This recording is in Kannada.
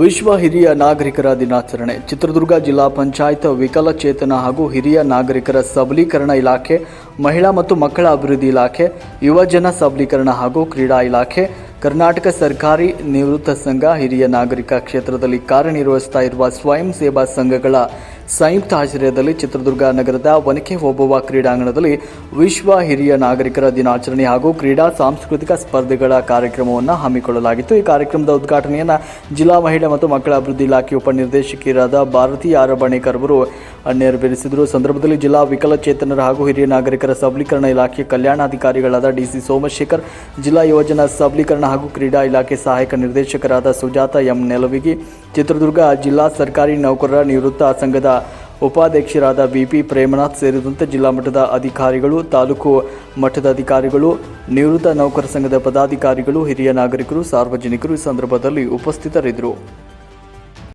ವಿಶ್ವ ಹಿರಿಯ ನಾಗರಿಕರ ದಿನಾಚರಣೆ. ಚಿತ್ರದುರ್ಗ ಜಿಲ್ಲಾ ಪಂಚಾಯತ್ ವಿಕಲಚೇತನ ಹಾಗೂ ಹಿರಿಯ ನಾಗರಿಕರ ಸಬಲೀಕರಣ ಇಲಾಖೆ, ಮಹಿಳಾ ಮತ್ತು ಮಕ್ಕಳ ಅಭಿವೃದ್ಧಿ ಇಲಾಖೆ ಯುವಜನ ಸಬಲೀಕರಣ ಹಾಗೂ ಕ್ರೀಡಾ ಇಲಾಖೆ, ಕರ್ನಾಟಕ ಸರ್ಕಾರಿ ನಿವೃತ್ತ ಸಂಘ ಹಿರಿಯ ನಾಗರಿಕ ಕ್ಷೇತ್ರದಲ್ಲಿ ಕಾರ್ಯನಿರ್ವಹಿಸ್ತಾ ಇರುವ ಸ್ವಯಂ ಸೇವಾ ಸಂಘಗಳ ಸಂಯುಕ್ತ ಆಶ್ರಯದಲ್ಲಿ ಚಿತ್ರದುರ್ಗ ನಗರದ ಒನಕೆ ಓಬವ್ವ ಕ್ರೀಡಾಂಗಣದಲ್ಲಿ ವಿಶ್ವ ಹಿರಿಯ ನಾಗರಿಕರ ದಿನಾಚರಣೆ ಹಾಗೂ ಕ್ರೀಡಾ ಸಾಂಸ್ಕೃತಿಕ ಸ್ಪರ್ಧೆಗಳ ಕಾರ್ಯಕ್ರಮವನ್ನು ಹಮ್ಮಿಕೊಳ್ಳಲಾಗಿತ್ತು. ಈ ಕಾರ್ಯಕ್ರಮದ ಉದ್ಘಾಟನೆಯನ್ನು ಜಿಲ್ಲಾ ಮಹಿಳಾ ಮತ್ತು ಮಕ್ಕಳ ಅಭಿವೃದ್ಧಿ ಇಲಾಖೆ ಉಪನಿರ್ದೇಶಕಿಯರಾದ ಭಾರತಿ ಆರಬಣೇಕರ್ ಅವರು ನೆರವೇರಿಸಿದರು ಸಂದರ್ಭದಲ್ಲಿ ಜಿಲ್ಲಾ ವಿಕಲಚೇತನರ ಹಾಗೂ ಹಿರಿಯ ನಾಗರಿಕರ ಸಬಲೀಕರಣ ಇಲಾಖೆ ಕಲ್ಯಾಣಾಧಿಕಾರಿಗಳಾದ ಡಿಸಿ ಸೋಮಶೇಖರ್, ಜಿಲ್ಲಾ ಯೋಜನಾ ಸಬಲೀಕರಣ ಹಾಗೂ ಕ್ರೀಡಾ ಇಲಾಖೆ ಸಹಾಯಕ ನಿರ್ದೇಶಕರಾದ ಸುಜಾತ ಎಂ ನೆಲವಿಗಿ, ಚಿತ್ರದುರ್ಗ ಜಿಲ್ಲಾ ಸರ್ಕಾರಿ ನೌಕರರ ನಿವೃತ್ತ ಸಂಘದ ಉಪಾಧ್ಯಕ್ಷರಾದ ಬಿಪಿ ಪ್ರೇಮನಾಥ್ ಸೇರಿದಂತೆ ಜಿಲ್ಲಾ ಮಟ್ಟದ ಅಧಿಕಾರಿಗಳು, ತಾಲೂಕು ಮಟ್ಟದ ಅಧಿಕಾರಿಗಳು, ನಿವೃತ್ತ ನೌಕರ ಸಂಘದ ಪದಾಧಿಕಾರಿಗಳು, ಹಿರಿಯ ನಾಗರಿಕರು, ಸಾರ್ವಜನಿಕರು ಈ ಸಂದರ್ಭದಲ್ಲಿ ಉಪಸ್ಥಿತರಿದ್ದರು.